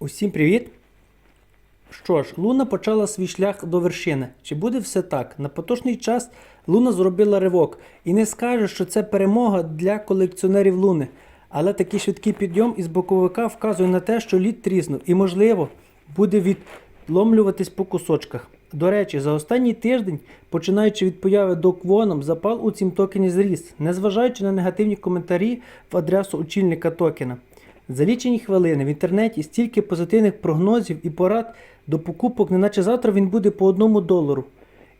Усім привіт! Що ж, Луна почала свій шлях до вершини. Чи буде все так? На поточний час Луна зробила ривок і не скаже, що це перемога для колекціонерів Луни. Але такий швидкий підйом із боковика вказує на те, що лід тріснув і, можливо, буде відломлюватись по кусочках. До речі, за останній тиждень, починаючи від появи до квоном, запал у цім токені зріс, незважаючи на негативні коментарі в адресу очільника токена. За лічені хвилини в інтернеті стільки позитивних прогнозів і порад до покупок, неначе завтра він буде по одному долару.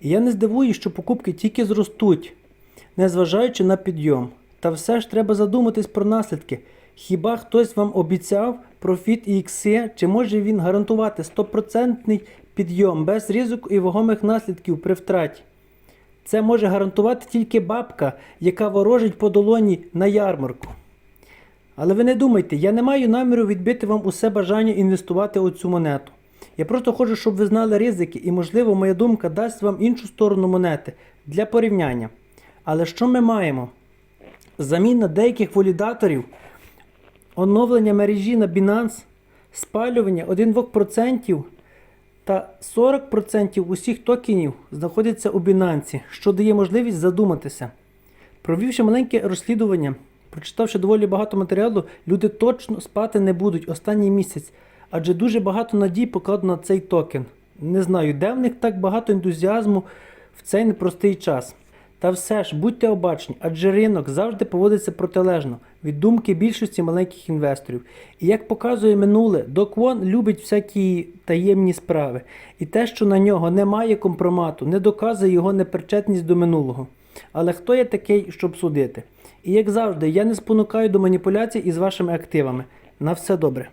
І я не здивуюсь, що покупки тільки зростуть, незважаючи на підйом. Та все ж треба задуматись про наслідки. Хіба хтось вам обіцяв профіт і ікси, чи може він гарантувати 100% підйом без ризику і вагомих наслідків при втраті? Це може гарантувати тільки бабка, яка ворожить по долоні на ярмарку. Але ви не думайте, я не маю наміру відбити вам усе бажання інвестувати у цю монету. Я просто хочу, щоб ви знали ризики, і, можливо, моя думка дасть вам іншу сторону монети для порівняння. Але що ми маємо? Заміна деяких валідаторів, оновлення мережі на Binance, спалювання 1-2% та 40% усіх токенів знаходяться у Binance, що дає можливість задуматися. Провівши маленьке розслідування, прочитавши доволі багато матеріалу, люди точно спати не будуть останній місяць, адже дуже багато надій покладено на цей токен. Не знаю, де в них так багато ентузіазму в цей непростий час. Та все ж будьте обачні, адже ринок завжди поводиться протилежно від думки більшості маленьких інвесторів. І як показує минуле, Доквон любить всякі таємні справи. І те, що на нього немає компромату, не доказує його непричетність до минулого. Але хто я такий, щоб судити? І як завжди, я не спонукаю до маніпуляцій із вашими активами. На все добре.